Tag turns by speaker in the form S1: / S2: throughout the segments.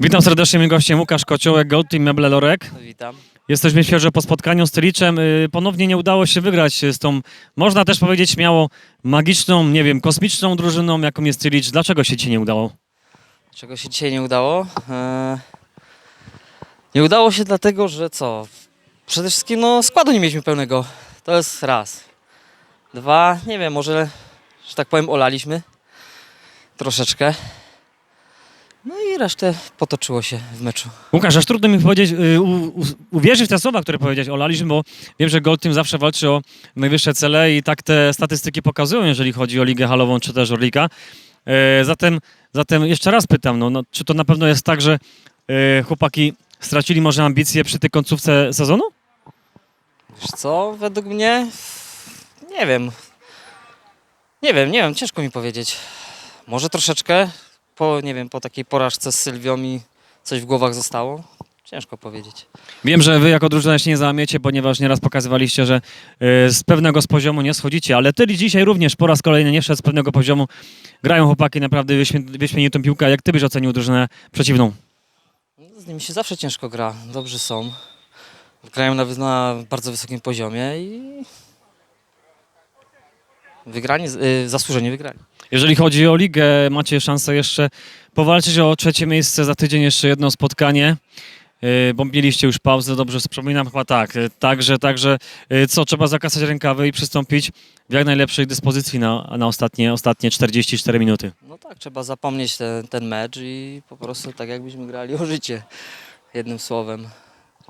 S1: Witam serdecznie, moim gościem Łukasz Kociołek, Gold Team Meble Lorek.
S2: Witam.
S1: Jesteśmy świeżo po spotkaniu z Tyliczem. Y, Ponownie nie udało się wygrać z tą, można też powiedzieć śmiało, magiczną, nie wiem, kosmiczną drużyną, jaką jest Tylicz. Dlaczego się ci nie udało?
S2: Czego się dzisiaj nie udało? Eee, nie udało się dlatego, że co? Przede wszystkim no, składu nie mieliśmy pełnego. To jest raz. Dwa, nie wiem, może, że tak powiem, olaliśmy troszeczkę. No i resztę potoczyło się w meczu.
S1: Łukasz, aż trudno mi powiedzieć, y, u, u, uwierzyć w te słowa, które powiedziałeś o Laliśmy, bo wiem, że Gold Team zawsze walczy o najwyższe cele i tak te statystyki pokazują, jeżeli chodzi o Ligę Halową czy też Orlika. E, Zatem, zatem jeszcze raz pytam, no, no, czy to na pewno jest tak, że e, chłopaki stracili może ambicje przy tej końcówce sezonu?
S2: Wiesz co, według mnie, nie wiem. Nie wiem, nie wiem, ciężko mi powiedzieć. Może troszeczkę, po, nie wiem, po takiej porażce z Sylwią mi coś w głowach zostało. Ciężko powiedzieć.
S1: Wiem, że wy jako drużyna się nie załamiecie, ponieważ nieraz pokazywaliście, że y, z pewnego z poziomu nie schodzicie, ale ty dzisiaj również po raz kolejny nie szedł z pewnego poziomu. Grają chłopaki naprawdę wyśmie- wyśmienitą piłkę. Jak ty byś ocenił drużynę przeciwną?
S2: Z nimi się zawsze ciężko gra, dobrzy są. Grają na, na bardzo wysokim poziomie i wygrani, y, zasłużenie wygrali.
S1: Jeżeli chodzi o ligę, macie szansę jeszcze powalczyć o trzecie miejsce za tydzień, jeszcze jedno spotkanie. y, Bo mieliście już pauzę, dobrze wspominam, chyba tak. Y, Także, także y, co, trzeba zakasać rękawy i przystąpić w jak najlepszej dyspozycji na, na ostatnie, ostatnie 44 minuty.
S2: No tak, trzeba zapomnieć ten, ten mecz i po prostu tak jakbyśmy grali o życie. Jednym słowem.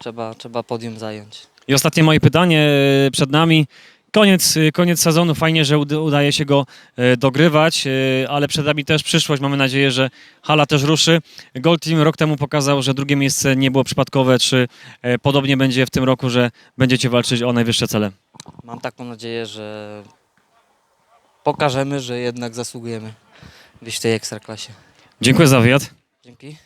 S2: Trzeba, trzeba podium zająć.
S1: I ostatnie moje pytanie przed nami. Koniec, koniec sezonu, fajnie, że ud- udaje się go e, dogrywać, e, ale przed nami też przyszłość. Mamy nadzieję, że hala też ruszy. Gold Team rok temu pokazał, że drugie miejsce nie było przypadkowe. Czy e, podobnie będzie w tym roku, że będziecie walczyć o najwyższe cele?
S2: Mam taką nadzieję, że pokażemy, że jednak zasługujemy wyjść w tej ekstraklasie.
S1: Dziękuję za wywiad.
S2: Dzięki.